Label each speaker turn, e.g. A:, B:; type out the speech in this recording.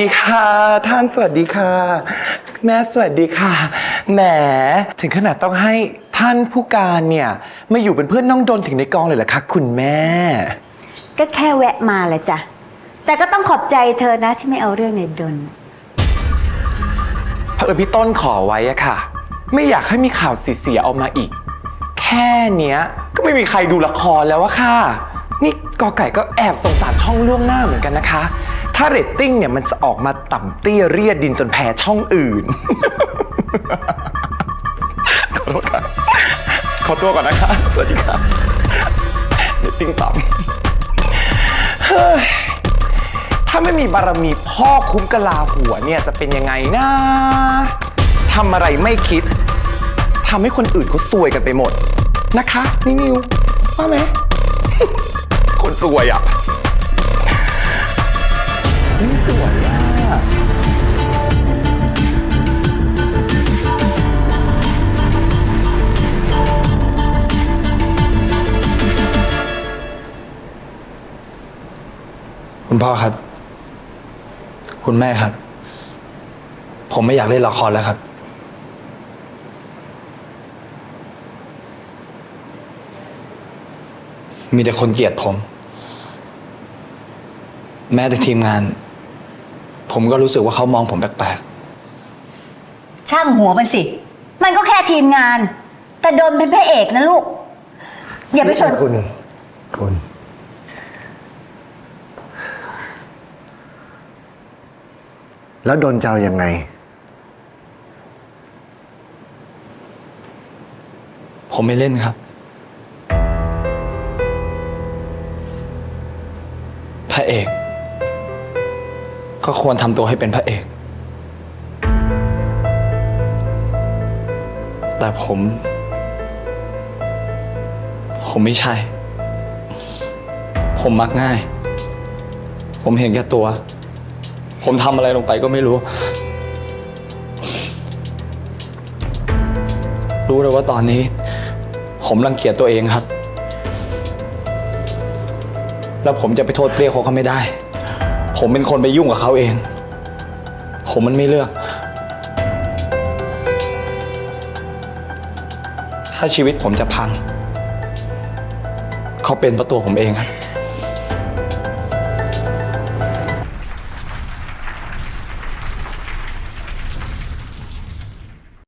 A: ดีค่ะ ท่านสวัสดีค่ะ แม่สวัสดีค่ะ แหม ถึงขนาดต้องให้ท่านผู้การเนี่ยมาอยู่เป็นเพื่อนน้องดนถึงในกองเลยเหรอคะคุณแม่
B: ก็แค่แวะมาแหละจ้ะ แต่ก็ต้องขอบใจเธอนะที่ไม่เอาเรื่องในดน
A: พระเอิญพี่ต้นขอไว้อะค่ะ ไม่อยากให้มีข่าวเสียๆออกมาอีก แค่เนี้ยก็ไม่มีใครดูละครแล้วอะค่ะ นี่กอไก่ก็แอบสงสารช่องล่วงหน้าเหมือนกันนะคะ ถ้าเรตติ้งเนี่ยมันจะออกมาต่ำเตี้ยเรียดดินจนแพ้ช่องอื่น ขอโทษค่ะขอตัวก่อนนะคะสวัสดีค่ะเรตติ้งต่ำเฮ้ยถ้าไม่มีบารมีพ่อคุ้มกะลาหัวเนี่ยจะเป็นยังไงนะทำอะไรไม่คิดทำให้คนอื่นเขาซวยกันไปหมดนะคะนิวว่าไหมคนซวยอะ
C: คุณพ่อครับ คุณแม่ครับ ผมไม่อยากเล่นละครแล้วครับ มีแต่คนเกลียดผม แม้แต่ทีมงาน ผมก็รู้สึกว่าเขามองผมแปลก
B: ช่างหัวมันสิ มันก็แค่ทีมงาน แต่โดนเป็นพระเอกนะลูก อย่าไปสน
D: คุณ คุณ แล้วโดนจะเอายังไง
C: ๆ ผมไม่เล่นครับ พระเอก ก็ควรทำตัวให้เป็นพระเอก แต่ผม ผมไม่ใช่ ผมมักง่าย ผมเห็นแก่ตัว ผมทำอะไรลงไปก็ไม่รู้ รู้เลยว่าตอนนี้ ผมรังเกียจตัวเองครับ แล้วผมจะไปโทษเปรี้ยวเขาก็ไม่ได้ ผมเป็นคนไปยุ่งกับเขาเอง ผมมันไม่เลือก ถ้าชีวิตผมจะพัง เขาเป็นประตัวผมเองครับ